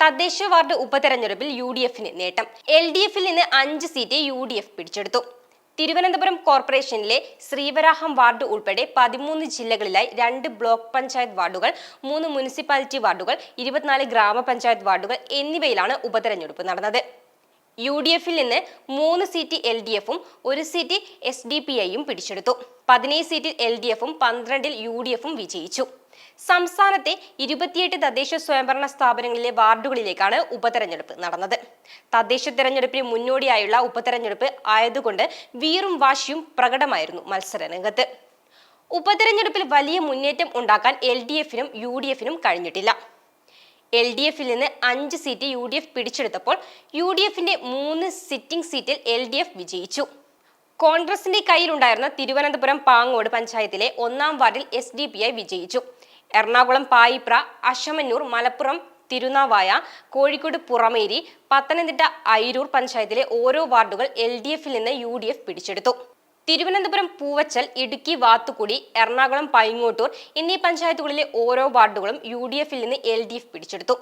തദ്ദേശ വാർഡ് ഉപതെരഞ്ഞെടുപ്പിൽ U D എഫിന് നേട്ടം. എൽ ഡി എഫിൽ നിന്ന് അഞ്ച് സീറ്റ് യു ഡി എഫ് പിടിച്ചെടുത്തു. തിരുവനന്തപുരം കോർപ്പറേഷനിലെ ശ്രീവരാഹം വാർഡ് ഉൾപ്പെടെ പതിമൂന്ന് ജില്ലകളിലായി രണ്ട് ബ്ലോക്ക് പഞ്ചായത്ത് വാർഡുകൾ മൂന്ന് മുനിസിപ്പാലിറ്റി വാർഡുകൾ ഇരുപത്തിനാല് ഗ്രാമപഞ്ചായത്ത് വാർഡുകൾ എന്നിവയിലാണ് ഉപതെരഞ്ഞെടുപ്പ് നടന്നത്. യു ഡി എഫിൽ നിന്ന് മൂന്ന് സീറ്റ് എൽ ഡി എഫും ഒരു സീറ്റ് എസ് ഡി പി ഐയും പിടിച്ചെടുത്തു. പതിനേഴ് സീറ്റിൽ എൽ ഡി എഫും പന്ത്രണ്ടിൽ യു ഡി എഫും വിജയിച്ചു. സംസ്ഥാനത്തെ ഇരുപത്തിയെട്ട് തദ്ദേശ സ്വയംഭരണ സ്ഥാപനങ്ങളിലെ വാർഡുകളിലേക്കാണ് ഉപതെരഞ്ഞെടുപ്പ് നടന്നത്. തദ്ദേശ തെരഞ്ഞെടുപ്പിന് മുന്നോടിയായുള്ള ഉപതെരഞ്ഞെടുപ്പ് ആയതുകൊണ്ട് വീറും വാശിയും പ്രകടമായിരുന്നു മത്സരരംഗത്ത്. ഉപതെരഞ്ഞെടുപ്പിൽ വലിയ മുന്നേറ്റം ഉണ്ടാക്കാൻ എൽ ഡി എഫിനും യു ഡി എഫിനും കഴിഞ്ഞിട്ടില്ല. എൽ ഡി എഫിൽ നിന്ന് അഞ്ച് സീറ്റ് യു ഡി എഫ് പിടിച്ചെടുത്തപ്പോൾ യു ഡി എഫിന്റെ മൂന്ന് സിറ്റിംഗ് സീറ്റിൽ എൽ ഡി എഫ് വിജയിച്ചു. കോൺഗ്രസിന്റെ കയ്യിലുണ്ടായിരുന്ന തിരുവനന്തപുരം പാങ്ങോട് പഞ്ചായത്തിലെ ഒന്നാം വാർഡിൽ എസ് ഡി പി ഐ വിജയിച്ചു. എറണാകുളം പായിപ്ര അശമന്നൂർ മലപ്പുറം തിരുനാവായ കോഴിക്കോട് പുറമേരി പത്തനംതിട്ട അയിരൂർ പഞ്ചായത്തിലെ ഓരോ വാർഡുകൾ എൽ ഡി എഫിൽ നിന്ന് യു ഡി എഫ് പിടിച്ചെടുത്തു. തിരുവനന്തപുരം പൂവച്ചൽ ഇടുക്കി വാത്തുക്കുടി എറണാകുളം പൈങ്ങോട്ടൂർ എന്നീ പഞ്ചായത്തുകളിലെ ഓരോ വാർഡുകളും യു ഡി എഫിൽ നിന്ന് എൽ ഡി എഫ് പിടിച്ചെടുത്തു.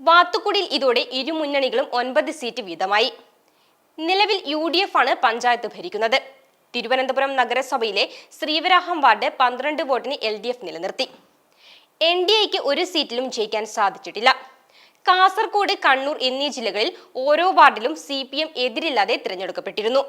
വാത്തുക്കുടിയിൽ ഇതോടെ ഇരുമുന്നണികളും ഒൻപത് സീറ്റ് വീതമായി. നിലവിൽ യു ഡി എഫ് ആണ് പഞ്ചായത്ത് ഭരിക്കുന്നത്. തിരുവനന്തപുരം നഗരസഭയിലെ ശ്രീവരാഹം വാർഡ് പന്ത്രണ്ട് വോട്ടിന് എൽ ഡി എഫ് നിലനിർത്തി. എൻ ഡി എക്ക് ഒരു സീറ്റിലും ജയിക്കാൻ സാധിച്ചിട്ടില്ല. കാസർഗോഡ് കണ്ണൂർ എന്നീ ജില്ലകളിൽ ഓരോ വാർഡിലും സി പി എം എതിരില്ലാതെ തിരഞ്ഞെടുക്കപ്പെട്ടിരുന്നു.